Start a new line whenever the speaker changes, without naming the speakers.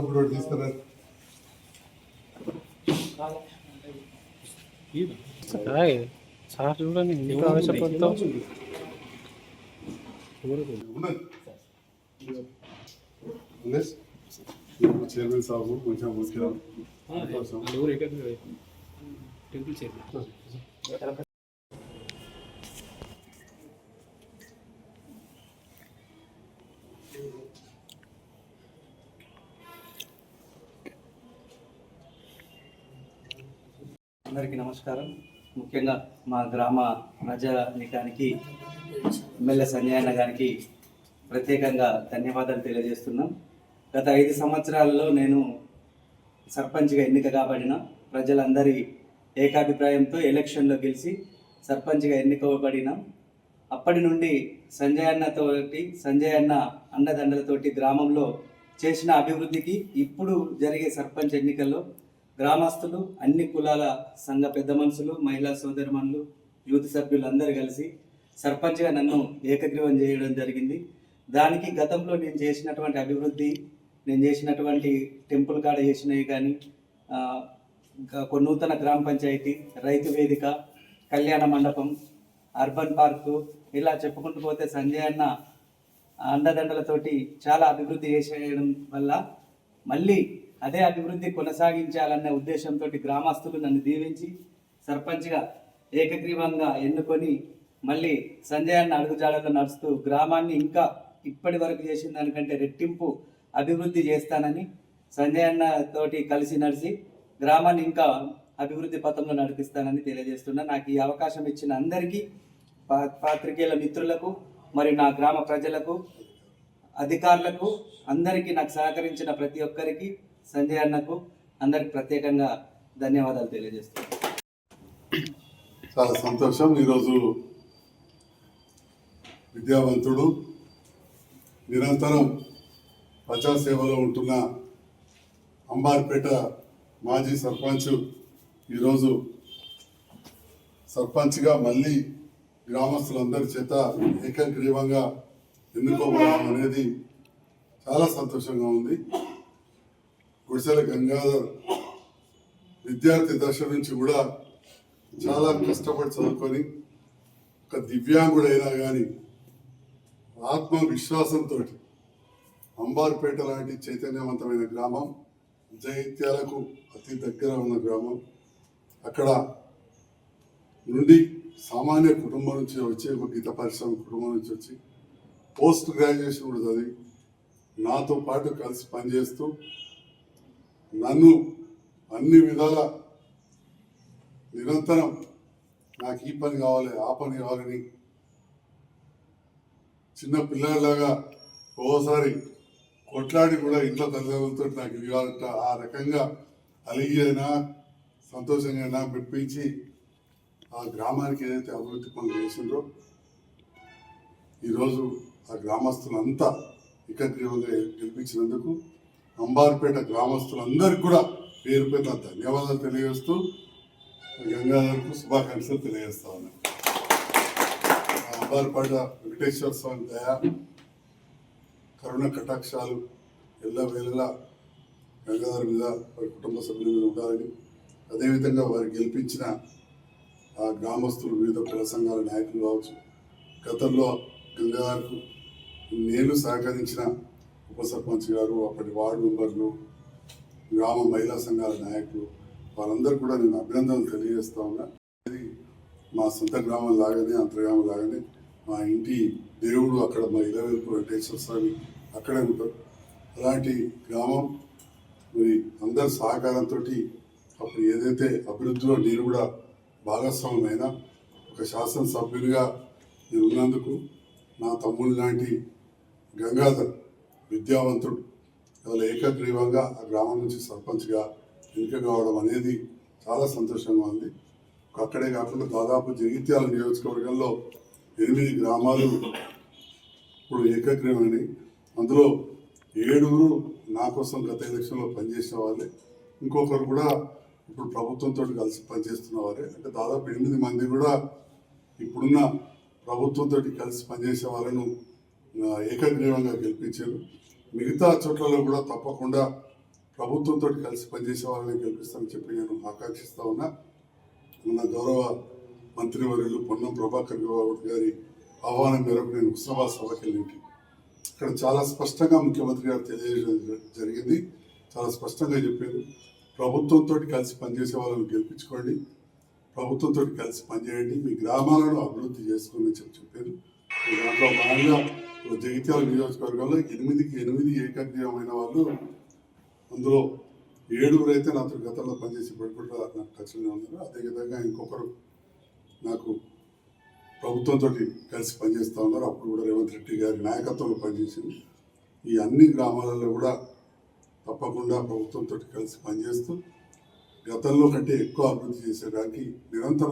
ఒకటి తీసుకురా
అలాగే. సార్ చూడండి ఇంకా ఆవేశపడతావు?
చైర్మన్ సాబు కొంచెం ముఖ్యం
టెంపుల్ చైర్మన్.
అందరికీ నమస్కారం. ముఖ్యంగా మా గ్రామ ప్రజానీకానికి ఎమ్మెల్యే సంజయన్న గారికి ప్రత్యేకంగా ధన్యవాదాలు తెలియజేస్తున్నాం. గత ఐదు సంవత్సరాల్లో నేను సర్పంచ్గా ఎన్నిక కాబడిన ప్రజలందరి ఏకాభిప్రాయంతో ఎలక్షన్లో గెలిచి సర్పంచ్గా ఎన్నికబడిన అప్పటి నుండి సంజయ్ అన్నతోటి సంజయ్ అన్న అన్నదండలతోటి గ్రామంలో చేసిన అభివృద్ధికి ఇప్పుడు జరిగే సర్పంచ్ ఎన్నికల్లో గ్రామస్తులు అన్ని కులాల సంఘ పెద్ద మనుషులు మహిళా సోదరిమణులు యూత్ సభ్యులు అందరూ కలిసి సర్పంచ్గా నన్ను ఏకగ్రీవం చేయడం జరిగింది. దానికి గతంలో నేను చేసినటువంటి అభివృద్ధి నేను చేసినటువంటి టెంపుల్ కాడ చేసినవి కానీ ఇంకా కొన్ని నూతన గ్రామ పంచాయతీ రైతు వేదిక కళ్యాణ మండపం అర్బన్ పార్కు ఇలా చెప్పుకుంటూ పోతే సంజయ్ అన్న అండదండలతోటి చాలా అభివృద్ధి చేసేయడం వల్ల మళ్ళీ అదే అభివృద్ధి కొనసాగించాలనే ఉద్దేశంతో గ్రామస్తులు నన్ను దీవించి సర్పంచ్గా ఏకగ్రీవంగా ఎన్నుకొని మళ్ళీ సంజయ్ అన్న అడుగుజాడల్లో నడుస్తూ గ్రామాన్ని ఇంకా ఇప్పటి వరకు చేసిన దానికంటే రెట్టింపు అభివృద్ధి చేస్తానని సంజయ్ అన్న తోటి కలిసి నడిచి గ్రామాన్ని ఇంకా అభివృద్ధి పథంలో నడిపిస్తానని తెలియజేస్తున్నా. నాకు ఈ అవకాశం ఇచ్చిన అందరికీ పాత్రికేయుల మిత్రులకు మరియు నా గ్రామ ప్రజలకు అధికారులకు అందరికీ నాకు సహకరించిన ప్రతి ఒక్కరికి సంజయ్ అన్నకు అందరికి ప్రత్యేకంగా ధన్యవాదాలు తెలియజేస్తున్నాను.
చాలా సంతోషం. ఈరోజు విద్యావంతుడు నిరంతరం ప్రజాసేవలో ఉంటున్న అంబార్పేట మాజీ సర్పంచ్ ఈరోజు సర్పంచ్గా మళ్ళీ గ్రామస్తులందరి చేత ఏకగ్రీవంగా ఎన్నుకోవడం అనేది చాలా సంతోషంగా ఉంది. గుడిసెల గంగాధర్ విద్యార్థి దశ నుంచి కూడా చాలా కష్టపడి చదువుకొని ఒక దివ్యాంగుడైనా కానీ ఆత్మవిశ్వాసంతో అంబార్పేట లాంటి చైతన్యవంతమైన గ్రామం జైత్యాలకు అతి దగ్గర ఉన్న గ్రామం. అక్కడ నుండి సామాన్య కుటుంబం నుంచి వచ్చి ఒక గీత పరిశ్రమ కుటుంబం నుంచి వచ్చి పోస్ట్ గ్రాడ్యుయేషన్ కూడా చదివి నాతో పాటు కలిసి పనిచేస్తూ నన్ను అన్ని విధాల నిరంతరం నాకు ఈ పని కావాలి ఆ పని కావాలని చిన్న పిల్లలాగా ఓసారి కొట్లాడి కూడా ఇంట్లో తల్లిదండ్రులతో నాకు ఇవ్వాలంట. ఆ రకంగా అలిగి అయినా సంతోషంగా అయినా మెప్పించి ఆ గ్రామానికి ఏదైతే అభివృద్ధి పనులు చేసిండ్రో ఈరోజు ఆ గ్రామస్తులంతా ఏకగ్రీవంగా గెలిపించినందుకు అంబార్పేట గ్రామస్తులందరికీ కూడా పేరు పేరు ధన్యవాదాలు తెలియజేస్తూ గంగాధర్కు శుభాకాంక్షలు తెలియజేస్తా ఉన్నాను అంబార్పేట వెంకటేశ్వర స్వామి దయ కరుణ కటాక్షాలు ఎల్ల వేళలా గంగాధర్ మీద వారి కుటుంబ సభ్యుల మీద ఉండాలని అదేవిధంగా వారు గెలిపించిన గ్రామస్తులు వివిధ కుల సంఘాల నాయకులు కావచ్చు. గతంలో గంగాధర్కు నేను సహకరించిన ఉప సర్పంచ్ గారు అప్పటి వార్డు మెంబర్లు గ్రామ మహిళా సంఘాల నాయకులు వాళ్ళందరూ కూడా నేను అభినందనలు తెలియజేస్తా ఉన్నా. ఇది మా సొంత గ్రామం లాగానే అంతర్గ్రామం లాగానే మా ఇంటి దేవుడు అక్కడ మా ఇలవేల్పు వెంకటేశ్వర స్వామి అక్కడే ఉంటారు. అలాంటి గ్రామం మరి అందరి సహకారంతో అప్పుడు ఏదైతే అభివృద్ధిలో నేను కూడా భాగస్వామ్యమైన ఒక శాసనసభ్యునిగా నేను ఉన్నందుకు నా తమ్ముడు లాంటి గంగాధర్ విద్యావంతుడు. ఇవాళ ఏకగ్రీవంగా ఆ గ్రామం నుంచి సర్పంచ్గా ఎన్నిక కావడం అనేది చాలా సంతోషంగా ఉంది. అక్కడే కాకుండా దాదాపు జగిత్యాల నియోజకవర్గంలో ఎనిమిది గ్రామాలు ఇప్పుడు ఏకగ్రీవమైనవి అందులో ఏడుగురు నా కోసం గత ఎలక్షన్లో పనిచేసిన వాళ్ళే ఇంకొకరు కూడా ఇప్పుడు ప్రభుత్వంతో కలిసి పనిచేస్తున్న వారే అంటే దాదాపు ఎనిమిది మంది కూడా ఇప్పుడున్న ప్రభుత్వంతో కలిసి పనిచేసే వాళ్ళను ఏకగ్రీవంగా గెలిపించారు. మిగతా చోట్లలో కూడా తప్పకుండా ప్రభుత్వంతో కలిసి పనిచేసే వాళ్ళని గెలిపిస్తామని చెప్పి నేను ఆకాంక్షిస్తా ఉన్నా. మన గౌరవ మంత్రివర్యులు పొన్నం ప్రభాకర్ గౌడ్ గారి ఆహ్వానం మేరకు నేను హుస్నాబాద్ సభకి వెళ్ళింటి. ఇక్కడ చాలా స్పష్టంగా ముఖ్యమంత్రి గారు తెలియజేయడం జ- జరిగింది. చాలా స్పష్టంగా చెప్పారు. ప్రభుత్వంతో కలిసి పనిచేసే వాళ్ళని గెలిపించుకోండి. ప్రభుత్వంతో కలిసి పనిచేయండి. మీ గ్రామాలను అభివృద్ధి చేసుకోండి అని చెప్పి చెప్పారు. దాంట్లో భాగంగా జగిత్యాల నియోజకవర్గంలో ఎనిమిదికి ఎనిమిది ఏకగ్రీయమైన వాళ్ళు అందులో ఏడుగురు అయితే నాతో గతంలో పనిచేసి ఇప్పుడు కూడా నాకు టచ్లోనే ఉన్నారు. అదేవిధంగా ఇంకొకరు నాకు ప్రభుత్వంతో కలిసి పనిచేస్తూ ఉన్నారు. అప్పుడు కూడా రేవంత్ రెడ్డి గారి నాయకత్వంలో పనిచేసింది. ఈ అన్ని గ్రామాలలో కూడా తప్పకుండా ప్రభుత్వంతో కలిసి పనిచేస్తూ గతంలో కంటే ఎక్కువ అభివృద్ధి చేసేదానికి నిరంతరం